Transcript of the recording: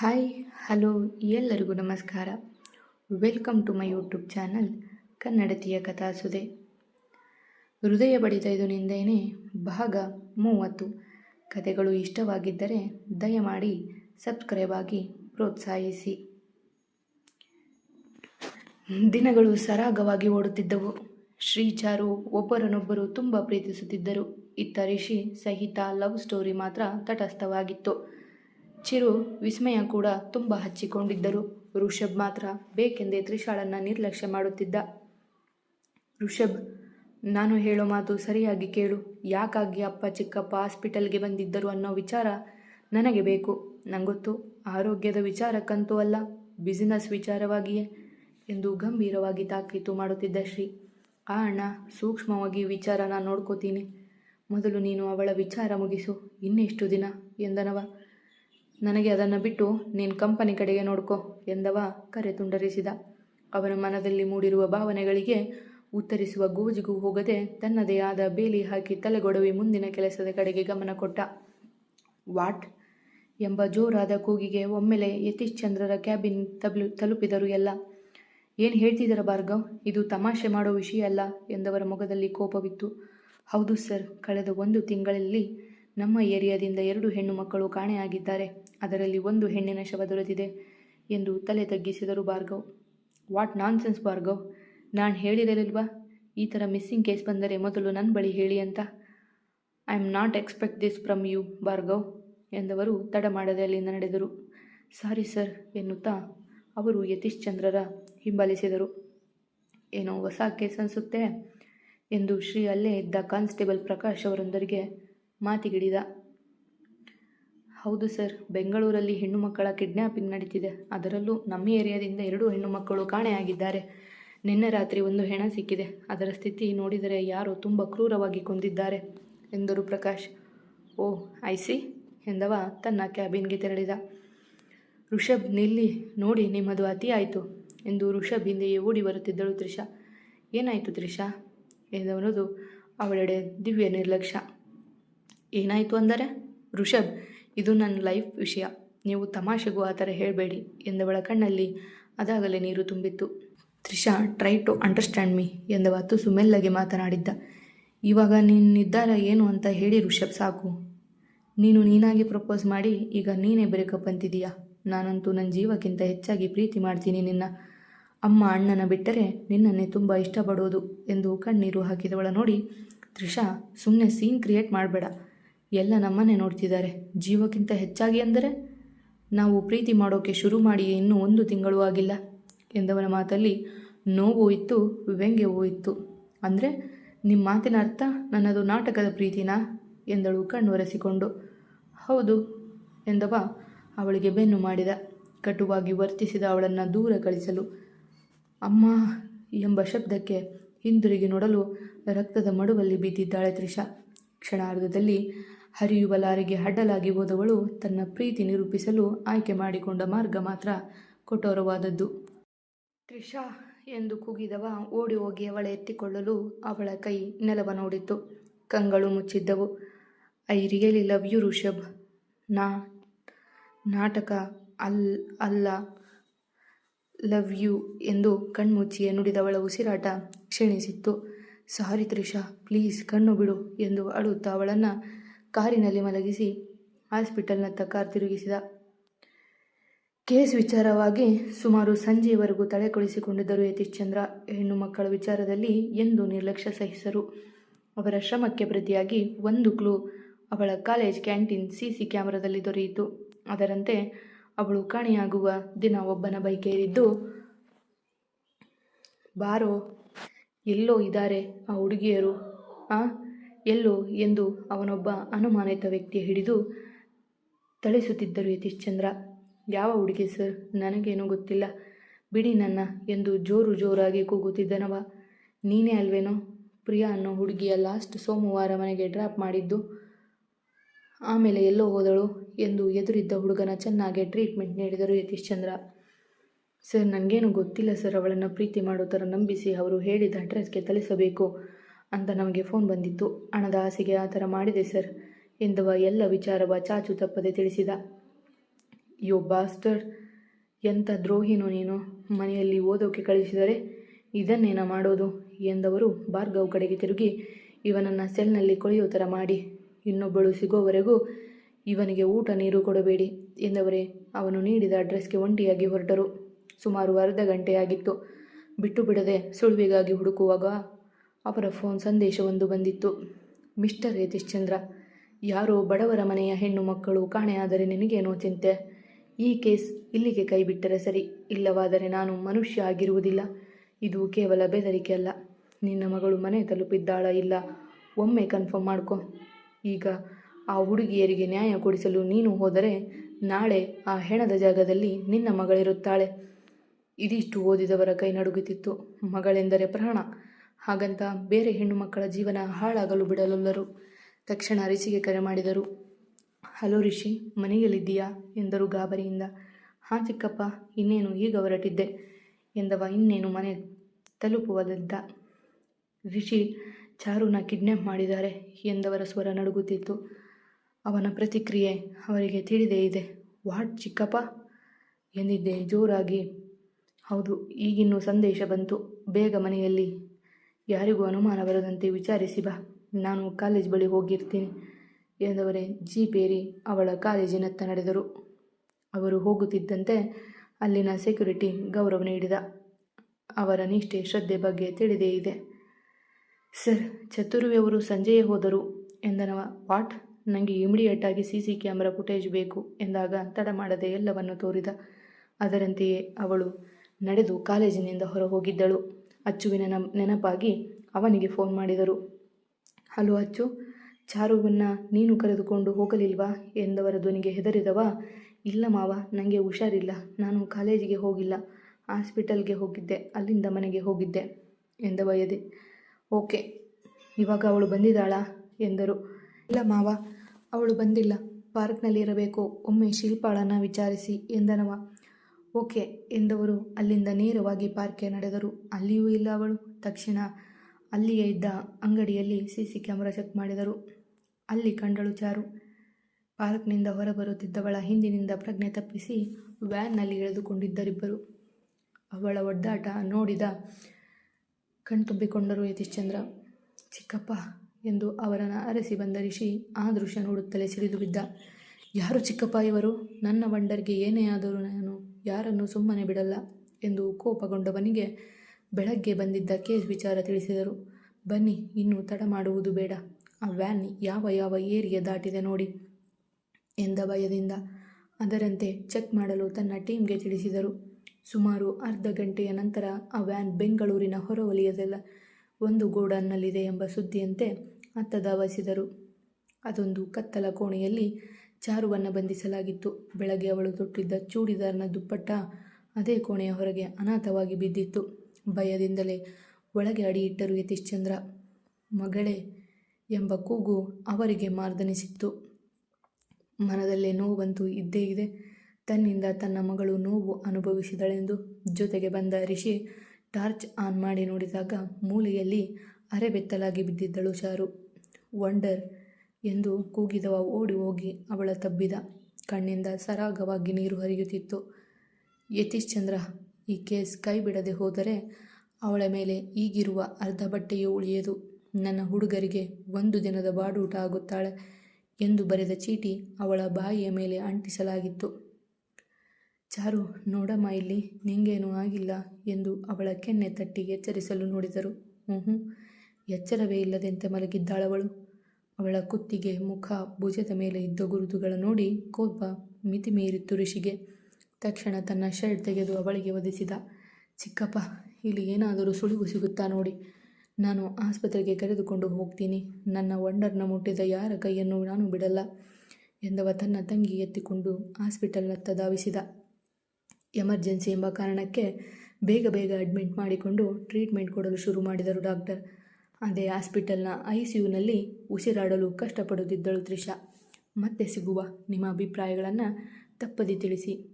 Hi hello ಎಲ್ಲರಿಗೂ ನಮಸ್ಕಾರ. Welcome to my YouTube channel ಕನ್ನಡತಿಯ ಕಥಾಸುದೆ. ಹೃದಯ ಬಡಿತ ಇದು ನಿಂದೇನೆ ಭಾಗ ಮೂವತ್ತು. ಕಥೆಗಳು ಇಷ್ಟವಾಗಿದ್ದರೆ ದಯಮಾಡಿ ಸಬ್ಸ್ಕ್ರೈಬ್ ಆಗಿ ಪ್ರೋತ್ಸಾಹಿಸಿ. ದಿನಗಳು ಸರಾಗವಾಗಿ ಓಡುತ್ತಿದ್ದವು. ಶ್ರೀಚಾರು ಒಬ್ಬರನ್ನೊಬ್ಬರು ತುಂಬ ಪ್ರೀತಿಸುತ್ತಿದ್ದರು. ಇತ್ತ ಸಹಿತ ಲವ್ ಸ್ಟೋರಿ ಮಾತ್ರ ತಟಸ್ಥವಾಗಿತ್ತು. ಚಿರು ವಿಸ್ಮಯ ಕೂಡ ತುಂಬ ಹಚ್ಚಿಕೊಂಡಿದ್ದರು. ಋಷಭ್ ಮಾತ್ರ ಬೇಕೆಂದೇ ತ್ರಿಶಾಳನ್ನು ನಿರ್ಲಕ್ಷ್ಯ ಮಾಡುತ್ತಿದ್ದ. ಋಷಭ್, ನಾನು ಹೇಳೋ ಮಾತು ಸರಿಯಾಗಿ ಕೇಳು. ಯಾಕಾಗಿ ಅಪ್ಪ ಚಿಕ್ಕಪ್ಪ ಹಾಸ್ಪಿಟಲ್ಗೆ ಬಂದಿದ್ದರು ಅನ್ನೋ ವಿಚಾರ ನನಗೆ ಬೇಕು. ನಂಗೊತ್ತು ಆರೋಗ್ಯದ ವಿಚಾರಕ್ಕಂತೂ ಅಲ್ಲ, ಬಿಸಿನೆಸ್ ವಿಚಾರವಾಗಿಯೇ ಎಂದು ಗಂಭೀರವಾಗಿ ತಾಕೀತು ಮಾಡುತ್ತಿದ್ದ ಶ್ರೀ. ಆ ಅಣ್ಣ, ಸೂಕ್ಷ್ಮವಾಗಿ ವಿಚಾರನ ನೋಡ್ಕೋತೀನಿ. ಮೊದಲು ನೀನು ಅವಳ ವಿಚಾರ ಮುಗಿಸು. ಇನ್ನೆಷ್ಟು ದಿನ? ಎಂದನವ. ನನಗೆ ಅದನ್ನು ಬಿಟ್ಟು ನೀನು ಕಂಪನಿ ಕಡೆಗೆ ನೋಡ್ಕೊ ಎಂದವ ಕರೆ ತುಂಡರಿಸಿದ. ಅವನ ಮನದಲ್ಲಿ ಮೂಡಿರುವ ಭಾವನೆಗಳಿಗೆ ಉತ್ತರಿಸುವ ಗೋಜಿಗೂ ಹೋಗದೆ ತನ್ನದೇ ಆದ ಬೇಲಿ ಹಾಕಿ ತಲೆಗೊಡವಿ ಮುಂದಿನ ಕೆಲಸದ ಕಡೆಗೆ ಗಮನ ಕೊಟ್ಟ. ವಾಟ್? ಎಂಬ ಜೋರಾದ ಕೂಗಿಗೆ ಒಮ್ಮೆಲೆ ಯತೀಶ್ ಚಂದ್ರರ ಕ್ಯಾಬಿನ್ ತಬ್ಲು ತಲುಪಿದರು ಎಲ್ಲ. ಏನು ಹೇಳ್ತಿದ್ದೀರ ಭಾರ್ಗವ್? ಇದು ತಮಾಷೆ ಮಾಡೋ ವಿಷಯ ಅಲ್ಲ ಎಂದವರ ಮೊಗದಲ್ಲಿ ಕೋಪವಿತ್ತು. ಹೌದು ಸರ್, ಕಳೆದ ಒಂದು ತಿಂಗಳಲ್ಲಿ ನಮ್ಮ ಏರಿಯಾದಿಂದ ಎರಡು ಹೆಣ್ಣು ಮಕ್ಕಳು ಕಾಣೆಯಾಗಿದ್ದಾರೆ. ಅದರಲ್ಲಿ ಒಂದು ಹೆಣ್ಣಿನ ಶವ ದೊರೆತಿದೆ ಎಂದು ತಲೆ ತಗ್ಗಿಸಿದರು ಭಾರ್ಗವ್. What nonsense Bhargav? ನಾನು ಹೇಳಿರಲಿಲ್ವಾ ಈ ಥರ ಮಿಸ್ಸಿಂಗ್ ಕೇಸ್ ಬಂದರೆ ಮೊದಲು ನನ್ನ ಬಳಿ ಹೇಳಿ ಅಂತ. I am not expect this from you Bhargav ಎಂದವರು ತಡ ಮಾಡದೆ ಅಲ್ಲಿಂದ ನಡೆದರು. ಸಾರಿ ಸರ್ ಎನ್ನುತ್ತಾ ಅವರು ಯತೀಶ್ ಚಂದ್ರರ ಹಿಂಬಾಲಿಸಿದರು. ಏನೋ ಹೊಸ ಕೇಸ್ ಅನಿಸುತ್ತೆ ಎಂದು ಶ್ರೀ ಅಲ್ಲೇ ಇದ್ದ ಕಾನ್ಸ್ಟೇಬಲ್ ಪ್ರಕಾಶ್ ಅವರೊಂದರಿಗೆ ಮಾತಿಗಿಡಿದ. ಹೌದು ಸರ್, ಬೆಂಗಳೂರಲ್ಲಿ ಹೆಣ್ಣು ಮಕ್ಕಳ ಕಿಡ್ನ್ಯಾಪಿಂಗ್ ನಡೀತಿದೆ. ಅದರಲ್ಲೂ ನಮ್ಮ ಏರಿಯಾದಿಂದ ಎರಡು ಹೆಣ್ಣು ಮಕ್ಕಳು ಕಾಣೆಯಾಗಿದ್ದಾರೆ ನಿನ್ನೆ ರಾತ್ರಿ ಒಂದು ಹೆಣ ಸಿಕ್ಕಿದೆ. ಅದರ ಸ್ಥಿತಿ ನೋಡಿದರೆ ಯಾರೋ ತುಂಬ ಕ್ರೂರವಾಗಿ ಕೊಂದಿದ್ದಾರೆ ಎಂದರು ಪ್ರಕಾಶ್. ಓ ಐಸಿ ಎಂದವ ತನ್ನ ಕ್ಯಾಬಿನ್ಗೆ ತೆರಳಿದ. ಋಷಭ್ ನಿಲ್ಲಿ, ನೋಡಿ, ನಿಮ್ಮದು ಅತಿ ಆಯಿತು ಎಂದು ಋಷಭ್ ಹಿಂದೆಯೇ ಓಡಿ ಬರುತ್ತಿದ್ದಳು ತ್ರಿಷಾ. ಏನಾಯಿತು ತ್ರಿಷಾ? ಎಂದವನದು ಅವಳೆಡೆ ದಿವ್ಯ ನಿರ್ಲಕ್ಷ್ಯ. ಏನಾಯಿತು ಅಂದರೆ? ಋಷಭ್ ಇದು ನನ್ನ ಲೈಫ್ ವಿಷಯ. ನೀವು ತಮಾಷೆಗೂ ಆ ಥರ ಹೇಳಬೇಡಿ ಎಂದವಳ ಕಣ್ಣಲ್ಲಿ ಅದಾಗಲೇ ನೀರು ತುಂಬಿತ್ತು. Trisha try to understand me ಎಂದವ ತುಸು ಮೆಲ್ಲಗೆ ಮಾತನಾಡಿದ್ದ. ಇವಾಗ ನಿನ್ನ ನಿರ್ಧಾರ ಏನು ಅಂತ ಹೇಳಿ ಋಷಭ್ ಸಾಕು. ನೀನು ನೀನಾಗಿ ಪ್ರಪೋಸ್ ಮಾಡಿ, ಈಗ ನೀನೇ ಬ್ರೇಕಪ್ ಅಂತಿದೀಯಾ. ನಾನಂತೂ ನನ್ನ ಜೀವಕ್ಕಿಂತ ಹೆಚ್ಚಾಗಿ ಪ್ರೀತಿ ಮಾಡ್ತೀನಿ ನಿನ್ನ. ಅಮ್ಮ ಅಣ್ಣನ ಬಿಟ್ಟರೆ ನಿನ್ನನ್ನೇ ತುಂಬ ಇಷ್ಟಪಡೋದು ಎಂದು ಕಣ್ಣೀರು ಹಾಕಿದವಳ ನೋಡಿ ತ್ರಿಷಾ ಸುಮ್ಮನೆ ಸೀನ್ ಕ್ರಿಯೇಟ್ ಮಾಡಬೇಡ. ಎಲ್ಲ ನಮ್ಮನ್ನೇ ನೋಡ್ತಿದ್ದಾರೆ. ಜೀವಕ್ಕಿಂತ ಹೆಚ್ಚಾಗಿ ಅಂದರೆ ನಾವು ಪ್ರೀತಿ ಮಾಡೋಕ್ಕೆ ಶುರು ಮಾಡಿ ಇನ್ನೂ ಒಂದು ತಿಂಗಳು ಆಗಿಲ್ಲ ಎಂದವನ ಮಾತಲ್ಲಿ, ನೋವು ಇತ್ತು ವ್ಯಂಗ್ಯವೂ ಇತ್ತು ಅಂದರೆ ನಿಮ್ಮ ಮಾತಿನ ಅರ್ಥ ನನ್ನದು ನಾಟಕದ ಪ್ರೀತಿನಾ? ಎಂದಳು ಕಣ್ಣು ಒರೆಸಿಕೊಂಡು. ಹೌದು, ಎಂದವ ಅವಳಿಗೆ ಬೆನ್ನು ಮಾಡಿದ. ಕಟುವಾಗಿ ವರ್ತಿಸಿದ ಅವಳನ್ನು ದೂರ ಕಳಿಸಲು, ಅಮ್ಮ, ಎಂಬ ಶಬ್ದಕ್ಕೆ ಹಿಂದಿರುಗಿ ನೋಡಲು ರಕ್ತದ ಮಡುವಲ್ಲಿ ಬಿದ್ದಿದ್ದಾಳೆ ತ್ರಿಷಾ. ಕ್ಷಣಾರ್ಧದಲ್ಲಿ ಹರಿಯುವ ಲಾರಿಗೆ ಅಡ್ಡಲಾಗಿ ಹೋದವಳು ತನ್ನ ಪ್ರೀತಿ ನಿರೂಪಿಸಲು ಆಯ್ಕೆ ಮಾಡಿಕೊಂಡ ಮಾರ್ಗ ಮಾತ್ರ ಕಠೋರವಾದದ್ದು. ತ್ರಿಷಾ ಎಂದು ಕೂಗಿದವ ಓಡಿ ಹೋಗಿ ಅವಳ ಎತ್ತಿಕೊಳ್ಳಲು ಅವಳ ಕೈ ನೆಲವ ನೋಡಿತ್ತು. ಕಂಗಳು ಮುಚ್ಚಿದ್ದವು. I really love you Rishabh. ನಾ, ನಾಟಕ ಅಲ್, ಅಲ್ಲ. ಲವ್ ಯು ಎಂದು ಕಣ್ಮುಚ್ಚಿಯೇ ನುಡಿದವಳ ಉಸಿರಾಟ ಕ್ಷೀಣಿಸಿತ್ತು. ಸಾರಿ ತ್ರಿಷಾ, ಪ್ಲೀಸ್ ಕಣ್ಣು ಬಿಡು ಎಂದು ಅಳುತ್ತಾ ಅವಳನ್ನು ಕಾರಿನಲ್ಲಿ ಮಲಗಿಸಿ ಹಾಸ್ಪಿಟಲ್ನತ್ತ ಕಾರ್ ತಿರುಗಿಸಿದ ಕೇಸ್ ವಿಚಾರವಾಗಿ ಸುಮಾರು ಸಂಜೆಯವರೆಗೂ ತಲೆಕೊಳಿಸಿಕೊಂಡಿದ್ದರು ಯತೀಶ್ ಚಂದ್ರ. ಹೆಣ್ಣು ಮಕ್ಕಳ ವಿಚಾರದಲ್ಲಿ ಎಂದು ನಿರ್ಲಕ್ಷ್ಯ ಸಹಿಸರು. ಅವರ ಶ್ರಮಕ್ಕೆ ಪ್ರತಿಯಾಗಿ ಒಂದು ಕ್ಲೂ ಅವಳ ಕಾಲೇಜ್ ಕ್ಯಾಂಟೀನ್ ಸಿ ಸಿ ಕ್ಯಾಮರಾದಲ್ಲಿ ದೊರೆಯಿತು. ಅದರಂತೆ ಅವಳು ಕಾಣೆಯಾಗುವ ದಿನ ಒಬ್ಬನ ಬೈಕೇರಿದ್ದು, ಬಾರೋ, ಎಲ್ಲೋ ಇದ್ದಾರೆ ಆ ಹುಡುಗಿಯರು, ಆ ಎಲ್ಲೋ ಎಂದು ಅವನೊಬ್ಬ ಅನುಮಾನಿತ ವ್ಯಕ್ತಿ ಹಿಡಿದು ಥಳಿಸುತ್ತಿದ್ದರು ಯತೀಶ್ಚಂದ್ರ. ಯಾವ ಹುಡುಗಿ ಸರ್? ನನಗೇನೂ ಗೊತ್ತಿಲ್ಲ. ಬಿಡಿ ನನ್ನ ಎಂದು ಜೋರು ಜೋರಾಗಿ ಕೂಗುತ್ತಿದ್ದನವ. ನೀನೇ ಅಲ್ವೇನೋ? ಪ್ರಿಯಾ ಅನ್ನೋ ಹುಡುಗಿಯ ಲಾಸ್ಟ್ ಸೋಮವಾರ ಮನೆಗೆ ಡ್ರಾಪ್ ಮಾಡಿದ್ದು. ಆಮೇಲೆ ಎಲ್ಲೋ ಹೋದಳು ಎಂದು ಎದುರಿದ್ದ ಹುಡುಗನ ಚೆನ್ನಾಗಿ ಟ್ರೀಟ್ಮೆಂಟ್ ನೀಡಿದರು ಯತೀಶ್ಚಂದ್ರ. ಸರ್ ನನಗೇನು ಗೊತ್ತಿಲ್ಲ ಸರ್ ಅವಳನ್ನು ಪ್ರೀತಿ ಮಾಡೋ ಥರ ನಂಬಿಸಿ ಅವರು ಹೇಳಿದ ಅಡ್ರೆಸ್ಗೆ ತಲಿಸಬೇಕು. ಅಂತ ನಮಗೆ ಫೋನ್ ಬಂದಿತ್ತು. ಹಣದ ಆಸೆಗೆ ಆ ಥರ ಮಾಡಿದೆ ಸರ್ ಎಂದವ ಎಲ್ಲ ವಿಚಾರವ ಚಾಚು ತಪ್ಪದೆ ತಿಳಿಸಿದ. ಯೋ ಬಾಸ್ಟರ್ ಎಂಥ ದ್ರೋಹಿನೋ ನೀನು? ಮನೆಯಲ್ಲಿ ಓದೋಕೆ ಕಳಿಸಿದರೆ ಇದನ್ನೇನ ಮಾಡೋದು? ಎಂದವರು ಭಾರ್ಗವ್ ಕಡೆಗೆ ತಿರುಗಿ, ಇವನನ್ನು ಸೆಲ್ನಲ್ಲಿ ಕೊಳೆಯೋ ಥರ ಮಾಡಿ. ಇನ್ನೊಬ್ಬಳು ಸಿಗೋವರೆಗೂ ಇವನಿಗೆ ಊಟ ನೀರು ಕೊಡಬೇಡಿ ಎಂದವರೇ ಅವನು ನೀಡಿದ ಅಡ್ರೆಸ್ಗೆ ಒಂಟಿಯಾಗಿ ಹೊರಟರು. ಸುಮಾರು ಅರ್ಧ ಗಂಟೆಯಾಗಿತ್ತು ಬಿಟ್ಟು ಬಿಡದೆ ಸುಳುವಿಗಾಗಿ ಹುಡುಕುವಾಗ ಅವರ ಫೋನ್ ಸಂದೇಶವೊಂದು ಬಂದಿತ್ತು. ಮಿಸ್ಟರ್ ಯತೀಶ್ ಚಂದ್ರ ಯಾರೋ ಬಡವರ ಮನೆಯ ಹೆಣ್ಣು ಮಕ್ಕಳು ಕಾಣೆಯಾದರೆ ನಿನಗೇನೋ ಚಿಂತೆ? ಈ ಕೇಸ್ ಇಲ್ಲಿಗೆ ಕೈಬಿಟ್ಟರೆ ಸರಿ, ಇಲ್ಲವಾದರೆ ನಾನು ಮನುಷ್ಯ ಆಗಿರುವುದಿಲ್ಲ. ಇದು ಕೇವಲ ಬೆದರಿಕೆ ಅಲ್ಲ. ನಿನ್ನ ಮಗಳು ಮನೆ ತಲುಪಿದ್ದಾಳ ಇಲ್ಲ? ಒಮ್ಮೆ ಕನ್ಫರ್ಮ್ ಮಾಡ್ಕೊ. ಈಗ ಆ ಹುಡುಗಿಯರಿಗೆ ನ್ಯಾಯ ಕೊಡಿಸಲು ನೀನು ಹೋದರೆ ನಾಳೆ ಆ ಹೆಣದ ಜಾಗದಲ್ಲಿ ನಿನ್ನ ಮಗಳಿರುತ್ತಾಳೆ. ಇದಿಷ್ಟು ಓದಿದವರ ಕೈ ನಡುಗುತ್ತಿತ್ತು. ಮಗಳೆಂದರೆ ಪ್ರಾಣ. ಹಾಗಂತ ಬೇರೆ ಹೆಣ್ಣು ಮಕ್ಕಳ ಜೀವನ ಹಾಳಾಗಲು ಬಿಡಲೊಲ್ಲರು. ತಕ್ಷಣ ರಿಷಿಗೆ ಕರೆ ಮಾಡಿದರು. ಹಲೋ ರಿಷಿ, ಮನೆಯಲ್ಲಿದ್ದೀಯಾ? ಎಂದರು ಗಾಬರಿಯಿಂದ. ಹಾಂ ಚಿಕ್ಕಪ್ಪ, ಇನ್ನೇನು ಈಗ ಹೊರಟಿದ್ದೆ ಎಂದವ ಇನ್ನೇನು ಮನೆ ತಲುಪುವದಿದ್ದ ರಿಷಿ, ಚಾರುನ ಕಿಡ್ನ್ಯಾಪ್ ಮಾಡಿದ್ದಾರೆ ಎಂದವರ ಸ್ವರ ನಡುಗುತ್ತಿತ್ತು. ಅವನ ಪ್ರತಿಕ್ರಿಯೆ ಅವರಿಗೆ ತಿಳಿದೇ ಇದೆ. ವಾಟ್ ಚಿಕ್ಕಪ್ಪ? ಎಂದಿದ್ದೆ ಜೋರಾಗಿ. ಹೌದು, ಈಗಿನ್ನೂ ಸಂದೇಶ ಬಂತು. ಬೇಗ ಮನೆಯಲ್ಲಿ ಯಾರಿಗೂ ಅನುಮಾನ ಬರದಂತೆ ವಿಚಾರಿಸಿ ಬಾ. ನಾನು ಕಾಲೇಜ್ ಬಳಿ ಹೋಗಿರ್ತೀನಿ ಎಂದವರೇ ಜೀಪೇರಿ ಅವಳ ಕಾಲೇಜಿನತ್ತ ನಡೆದರು. ಅವರು ಹೋಗುತ್ತಿದ್ದಂತೆ ಅಲ್ಲಿನ ಸೆಕ್ಯುರಿಟಿ ಗೌರವ ನೀಡಿದ. ಅವರ ನಿಷ್ಠೆ ಶ್ರದ್ಧೆ ಬಗ್ಗೆ ತಿಳಿದೇ ಇದೆ. ಸರ್, ಚತುರ್ವಿಯವರು ಸಂಜೆಯೇ ಹೋದರು ಎಂದನವ. ವಾಟ್? ನನಗೆ ಇಮಿಡಿಯೇಟ್ ಆಗಿ ಸಿ ಸಿ ಕ್ಯಾಮರಾ ಫುಟೇಜ್ ಬೇಕು ಎಂದಾಗ ತಡ ಮಾಡದೆ ಎಲ್ಲವನ್ನು ತೋರಿದ. ಅದರಂತೆಯೇ ಅವಳು ನಡೆದು ಕಾಲೇಜಿನಿಂದ ಹೊರ ಹೋಗಿದ್ದಳು ಅಚ್ಚುವಿನ ನೆನಪಾಗಿ ಅವನಿಗೆ ಫೋನ್ ಮಾಡಿದರು. ಹಲೋ ಅಚ್ಚು, ಚಾರುವನ್ನು ನೀನು ಕರೆದುಕೊಂಡು ಹೋಗಲಿಲ್ವಾ? ಎಂದವರ ಧ್ವನಿಗೆ ಹೆದರಿದವ, ಇಲ್ಲ ಮಾವ ನನಗೆ ಹುಷಾರಿಲ್ಲ. ನಾನು ಕಾಲೇಜಿಗೆ ಹೋಗಿಲ್ಲ. ಹಾಸ್ಪಿಟಲ್ಗೆ ಹೋಗಿದ್ದೆ. ಅಲ್ಲಿಂದ ಮನೆಗೆ ಹೋಗಿದ್ದೆ, ಎಂದವ ಎದೆ. ಓಕೆ, ಇವಾಗ ಅವಳು ಬಂದಿದ್ದಾಳಾ? ಎಂದರು. ಇಲ್ಲ ಮಾವ, ಅವಳು ಬಂದಿಲ್ಲ. ಪಾರ್ಕ್ನಲ್ಲಿ ಇರಬೇಕು ಒಮ್ಮೆ ಶಿಲ್ಪಾಳನ್ನು ವಿಚಾರಿಸಿ, ಎಂದನವ. ಓಕೆ ಎಂದವರು ಅಲ್ಲಿಂದ ನೇರವಾಗಿ ಪಾರ್ಕ್ಗೆ ನಡೆದರು. ಅಲ್ಲಿಯೂ ಇಲ್ಲ ಅವಳು. ತಕ್ಷಣ ಅಲ್ಲಿಯೇ ಇದ್ದ ಅಂಗಡಿಯಲ್ಲಿ ಸಿ ಸಿ ಕ್ಯಾಮರಾ ಚೆಕ್ ಮಾಡಿದರು. ಅಲ್ಲಿ ಕಂಡಳು ಚಾರು. ಪಾರ್ಕ್ನಿಂದ ಹೊರಬರುತ್ತಿದ್ದವಳ ಹಿಂದಿನಿಂದ ಪ್ರಜ್ಞೆ ತಪ್ಪಿಸಿ ವ್ಯಾನ್ನಲ್ಲಿ ಇಳಿದುಕೊಂಡಿದ್ದರಿಬ್ಬರು. ಅವಳ ಒಡ್ಡಾಟ ನೋಡಿದ ಕಣ್ತುಂಬಿಕೊಂಡರು ಯತೀಶ್ಚಂದ್ರ. ಚಿಕ್ಕಪ್ಪ ಎಂದು ಅವರನ್ನು ಅರಸಿ ಬಂದ ರಿಷಿ ಆ ದೃಶ್ಯ ನೋಡುತ್ತಲೇ ಸಿಡಿದು ಬಿದ್ದ. ಯಾರು ಚಿಕ್ಕಪ್ಪ ಇವರು? ನನ್ನ ವಂಡರ್ಗೆ ಏನೇ ಆದರೂ ನಾನು ಯಾರನ್ನು ಸುಮ್ಮನೆ ಬಿಡಲ್ಲ ಎಂದು ಕೋಪಗೊಂಡವನಿಗೆ ಬೆಳಗ್ಗೆ ಬಂದಿದ್ದ ಕೇಸ್ ವಿಚಾರ ತಿಳಿಸಿದರು. ಬನ್ನಿ, ಇನ್ನೂ ತಡ ಮಾಡುವುದು ಬೇಡ. ಆ ವ್ಯಾನ್ ಯಾವ ಯಾವ ಏರಿಯಾ ದಾಟಿದೆ ನೋಡಿ ಎಂದ ಭಯದಿಂದ. ಅದರಂತೆ ಚೆಕ್ ಮಾಡಲು ತನ್ನ ಟೀಮ್ಗೆ ತಿಳಿಸಿದರು. ಸುಮಾರು ಅರ್ಧ ಗಂಟೆಯ ನಂತರ ಆ ವ್ಯಾನ್ ಬೆಂಗಳೂರಿನ ಹೊರವಲಯದಲ್ಲ, ಒಂದು ಗೋಡನ್ನಲ್ಲಿದೆ ಎಂಬ ಸುದ್ದಿಯಂತೆ ಅತ್ತ ಧಾವಿಸಿದರು ಅದೊಂದು ಕತ್ತಲ ಕೋಣೆಯಲ್ಲಿ ಚಾರುವನ್ನು ಬಂಧಿಸಲಾಗಿತ್ತು. ಬೆಳಗ್ಗೆ ಅವಳು ತೊಟ್ಟಿದ್ದ ಚೂಡಿದಾರನ ದುಪ್ಪಟ್ಟ ಅದೇ ಕೋಣೆಯ ಹೊರಗೆ ಅನಾಥವಾಗಿ ಬಿದ್ದಿತ್ತು. ಭಯದಿಂದಲೇ ಒಳಗೆ ಅಡಿಯಿಟ್ಟರು ಯತೀಶ್ಚಂದ್ರ. ಮಗಳೇ ಎಂಬ ಕೂಗು ಅವರಿಗೆ ಮಾರ್ದನಿಸಿತ್ತು. ಮನದಲ್ಲೇ ನೋವಂತೂ ಇದ್ದೇ ಇದೆ. ತನ್ನಿಂದ ತನ್ನ ಮಗಳು ನೋವು ಅನುಭವಿಸಿದಳೆಂದು ಜೊತೆಗೆ ಬಂದ ರಿಷಿ ಟಾರ್ಚ್ ಆನ್ ಮಾಡಿ ನೋಡಿದಾಗ ಮೂಲೆಯಲ್ಲಿ ಅರೆಬೆತ್ತಲಾಗಿ ಬಿದ್ದಿದ್ದಳು ಚಾರು. ವಂಡರ್ ಎಂದು ಕೂಗಿದವ ಓಡಿ ಹೋಗಿ ಅವಳ ತಬ್ಬಿದ ಕಣ್ಣಿಂದ ಸರಾಗವಾಗಿ ನೀರು ಹರಿಯುತ್ತಿತ್ತು. ಯತೀಶ್ ಚಂದ್ರ ಈ ಕೇಸ್ ಕೈ ಬಿಡದೆ ಹೋದರೆ ಅವಳ ಮೇಲೆ ಈಗಿರುವ ಅರ್ಧ ಬಟ್ಟೆಯೂ ಉಳಿಯದು. ನನ್ನ ಹುಡುಗರಿಗೆ ಒಂದು ದಿನದ ಬಾಡೂಟ ಆಗುತ್ತಾಳೆ ಎಂದು ಬರೆದ ಚೀಟಿ ಅವಳ ಬಾಯಿಯ ಮೇಲೆ ಅಂಟಿಸಲಾಗಿತ್ತು. ಚಾರು, ನೋಡಮ್ಮ ಇಲ್ಲಿ ನಿಂಗೇನೂ ಆಗಿಲ್ಲ ಎಂದು ಅವಳ ಕೆನ್ನೆ ತಟ್ಟಿ ಎಚ್ಚರಿಸಲು ನೋಡಿದರು. ಹ್ಞೂ ಎಚ್ಚರವೇ ಇಲ್ಲದಂತೆ ಮಲಗಿದ್ದಾಳವಳು. ಅವಳ ಕುತ್ತಿಗೆ ಮುಖ ಭುಜದ ಮೇಲೆ ಇದ್ದ ಗುರುತುಗಳ ನೋಡಿ ಕೋಪ ಮಿತಿ ಮೀರಿತ್ತು ಋಷಿಗೆ. ತಕ್ಷಣ ತನ್ನ ಶರ್ಟ್ ತೆಗೆದು ಅವಳಿಗೆ ಒದಿಸಿದ ಚಿಕ್ಕಪ್ಪ, ಇಲ್ಲಿ ಏನಾದರೂ ಸುಳಿವು ಸಿಗುತ್ತಾ ನೋಡಿ. ನಾನು ಆಸ್ಪತ್ರೆಗೆ ಕರೆದುಕೊಂಡು ಹೋಗ್ತೀನಿ. ನನ್ನ ವಂಡರ್ನ ಮುಟ್ಟಿದ ಯಾರ ಕೈಯನ್ನು ನಾನು ಬಿಡಲ್ಲ ಎಂದವ ತನ್ನ ತಂಗಿ ಎತ್ತಿಕೊಂಡು ಹಾಸ್ಪಿಟಲ್ನತ್ತ ಧಾವಿಸಿದ. ಎಮರ್ಜೆನ್ಸಿ ಎಂಬ ಕಾರಣಕ್ಕೆ ಬೇಗ ಬೇಗ ಅಡ್ಮಿಟ್ ಮಾಡಿಕೊಂಡು ಟ್ರೀಟ್ಮೆಂಟ್ ಕೊಡಲು ಶುರು ಮಾಡಿದರು ಡಾಕ್ಟರ್. ಅದೇ ಹಾಸ್ಪಿಟಲ್ನ ಐ ಸಿ ಯುನಲ್ಲಿ ಉಸಿರಾಡಲು ಕಷ್ಟಪಡುತ್ತಿದ್ದಳು ತ್ರಿಷಾ. ಮತ್ತೆ ಸಿಗುವ ನಿಮ್ಮ ಅಭಿಪ್ರಾಯಗಳನ್ನು ತಪ್ಪದೆ ತಿಳಿಸಿ.